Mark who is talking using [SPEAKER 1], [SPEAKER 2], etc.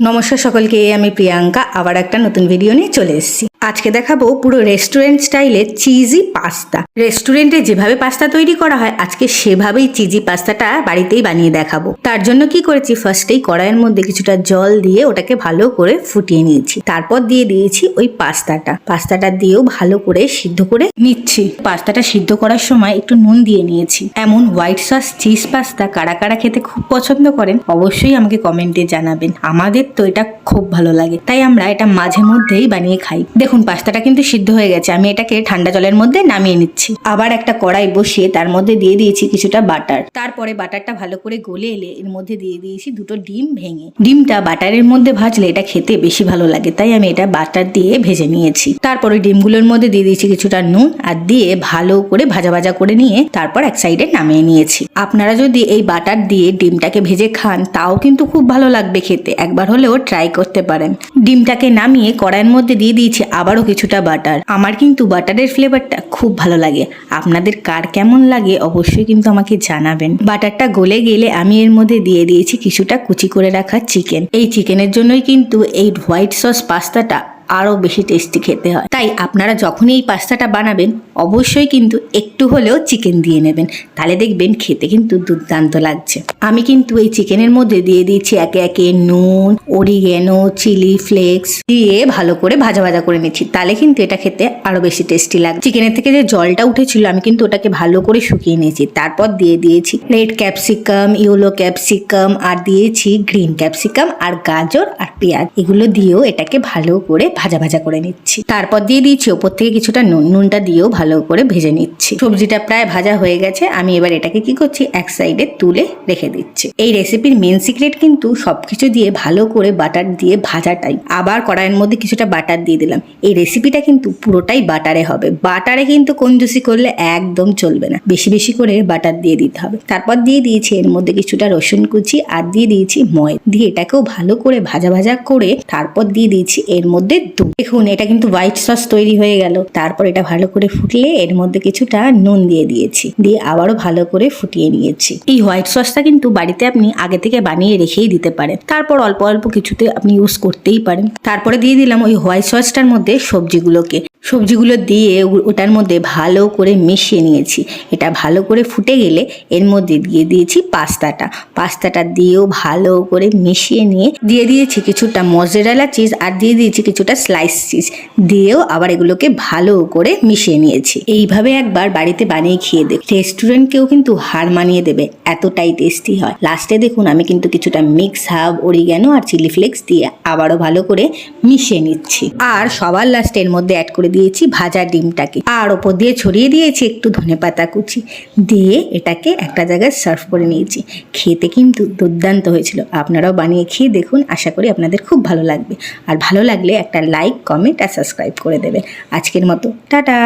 [SPEAKER 1] নমস্কার সকলকে, আমি প্রিয়াঙ্কা। আবার একটা নতুন ভিডিও নিয়ে চলে এসেছি। আজকে দেখাবো পুরো রেস্টুরেন্ট স্টাইলের চিজি পাস্তা রেস্টুরেন্টে যেভাবে পাস্তা তৈরি করা হয়, আজকে সেভাবেই চিজি পাস্তাটা বাড়িতেই বানিয়ে দেখাবো। তার জন্য কি করেছি? ফার্স্টেই কড়াইয়ের মধ্যে কিছুটা জল দিয়ে ওটাকে ভালো করে ফুটিয়ে নিয়েছি। তারপর দিয়ে দিয়েছি ওই পাস্তাটা পাস্তাটা দিয়েও ভালো করে সিদ্ধ করে নিচ্ছি। পাস্তাটা সিদ্ধ করার সময় একটু নুন দিয়ে নিয়েছি। এমন হোয়াইট সস চিজ পাস্তা কারা কারা খেতে খুব পছন্দ করেন, অবশ্যই আমাকে কমেন্টে জানাবেন। আমাদের তো এটা খুব ভালো লাগে। তাই আমরা এটা মাঝে মধ্যেই বানিয়ে খাই। দেখুন, পাস্তাটা কিন্তু সিদ্ধ হয়ে গেছে। আমি এটাকে ঠান্ডা জলের মধ্যে নামিয়ে নিচ্ছি। আবার একটা কড়াই বসিয়ে তার মধ্যে দিয়ে দিয়েছি কিছুটা বাটার। তারপরে বাটারটা ভালো করে গলে এলে এর মধ্যে দিয়ে দিয়েছি দুটো ডিম ভেঙে। ডিমটা বাটারের মধ্যে ভাজলে এটা খেতে বেশি ভালো লাগে। তাই আমি এটা বাটার দিয়ে ভেজে নিয়েছি। তারপরে ডিমগুলোর মধ্যে দিয়ে দিয়েছি কিছুটা নুন আর দিয়ে ভালো করে ভাজা ভাজা করে নিয়ে তারপর এক সাইডে নামিয়ে নিয়েছি। আপনারা যদি এই বাটার দিয়ে ডিমটাকে ভেজে খান, তাও কিন্তু খুব ভালো লাগবে খেতে। একবার হলেও ট্রাই করতে পারেন। ডিমটাকে নামিয়ে কড়াইয়ের মধ্যে দিয়ে দিয়েছি আবারও কিছুটা বাটার আমার কিন্তু বাটারের ফ্লেভারটা খুব ভালো লাগে। আপনাদের কার কেমন লাগে অবশ্যই কিন্তু আমাকে জানাবেন। বাটারটা গলে গেলে আমি এর মধ্যে দিয়ে দিয়েছি কিছুটা কুচি করে রাখা চিকেন এই চিকেনের জন্যই কিন্তু এই হোয়াইট সস পাস্তাটা আরও বেশি টেস্টি খেতে হয়। তাই আপনারা যখনই এই পাস্তাটা বানাবেন, অবশ্যই কিন্তু একটু হলেও চিকেন দিয়ে নেবেন। তাহলে দেখবেন খেতে কিন্তু দুর্দান্ত লাগছে। আমি কিন্তু এই চিকেনের মধ্যে দিয়ে দিয়েছি একে একে নুন অরিগেনো চিলি ফ্লেক্স দিয়ে ভালো করে ভাজা ভাজা করে নিচ্ছি। তাহলে কিন্তু এটা খেতে আরও বেশি টেস্টি লাগে চিকেনের থেকে যে জলটা উঠেছিল, আমি কিন্তু ওটাকে ভালো করে শুকিয়ে নিয়েছি। তারপর দিয়ে দিয়েছি রেড ক্যাপসিকাম ইয়েলো ক্যাপসিকাম আর দিয়েছি গ্রিন ক্যাপসিকাম আর গাজর, আর পেঁয়াজ। এগুলো দিয়েও এটাকে ভালো করে ভাজা ভাজা করে নিচ্ছি। তারপর দিয়ে দিয়েছি, ওপর থেকে কিছুটা নুন, নুনটা দিয়েও ভালো করে ভেজে নিচ্ছি। সবজিটা প্রায় ভাজা হয়ে গেছে, আমি এবার এটাকে কি করছি, এক সাইডে তুলে রেখে দিচ্ছি। এই রেসিপির মেন সিক্রেট কিন্তু সবকিছু দিয়ে ভালো করে বাটার দিয়ে ভাজাটাই। আবার কড়াইয়ের মধ্যে কিছুটা বাটার দিয়ে দিলাম। এই রেসিপিটা কিন্তু পুরোটাই বাটারে হবে। বাটারে কিন্তু কঞ্জুসি করলে একদম চলবে না। বেশি বেশি করে বাটার দিয়ে দিতে হবে। তারপর দিয়ে দিয়েছি এর মধ্যে কিছুটা রসুন কুচি আর দিয়ে দিয়েছি ময় দিয়ে এটাকেও ভালো করে ভাজা ভাজা করে তারপর দিয়ে দিয়েছি এর মধ্যে দুধ। দেখুন, এটা কিন্তু হোয়াইট সস তৈরি হয়ে গেল। তারপর এটা ভালো করে ফুটলে এর মধ্যে কিছুটা নুন দিয়ে দিয়েছি। দিয়ে আবারও ভালো করে ফুটিয়ে নিয়েছি। এই হোয়াইট সসটা কিন্তু বাড়িতে আপনি আগে থেকে বানিয়ে রেখেই দিতে পারেন। তারপর অল্প অল্প কিছুতে আপনি ইউজ করতেই পারেন। তারপরে দিয়ে দিলাম ওই হোয়াইট সসটার মধ্যে সবজিগুলোকে। সবজিগুলো দিয়ে ওটার মধ্যে ভালো করে মিশিয়ে নিয়েছি। এটা ভালো করে ফুটে গেলে এর মধ্যে দিয়ে দিয়েছি পাস্তাটা। পাস্তাটা দিয়েও ভালো করে মিশিয়ে নিয়ে দিয়ে দিয়েছি কিছুটা মজেরালা চিজ আর দিয়ে দিয়েছি কিছুটা স্লাইস চিজ। দিয়েও আবার এগুলোকে ভালো করে মিশিয়ে নিয়েছি। এইভাবে একবার বাড়িতে বানিয়ে খেয়ে দেখ। রেস্টুরেন্টকেও কিন্তু হার মানিয়ে দেবে। এতটাই টেস্টি হয়। লাস্টে দেখুন আমি কিন্তু কিছুটা মিক্স হাব অরিগ্যানো আর চিলি ফ্লেক্স দিয়ে আবারও ভালো করে মিশিয়ে নিচ্ছি। আর সবার লাস্টে এর মধ্যে অ্যাড করে দিয়েছি ভাজা ডিমটাকে। আর ওপর দিয়ে ছড়িয়ে দিয়েছি একটু ধনে পাতা কুচি। দিয়ে এটাকে একটা জায়গায় সার্ভ করে নিয়েছি। খেতে কিন্তু দুর্দান্ত হয়েছিল। আপনারাও বানিয়ে খেয়ে দেখুন, আশা করি আপনাদের খুব ভালো লাগবে। আর ভালো লাগলে একটা লাইক কমেন্ট আর সাবস্ক্রাইব করে দেবে আজকের মতো, টাটা!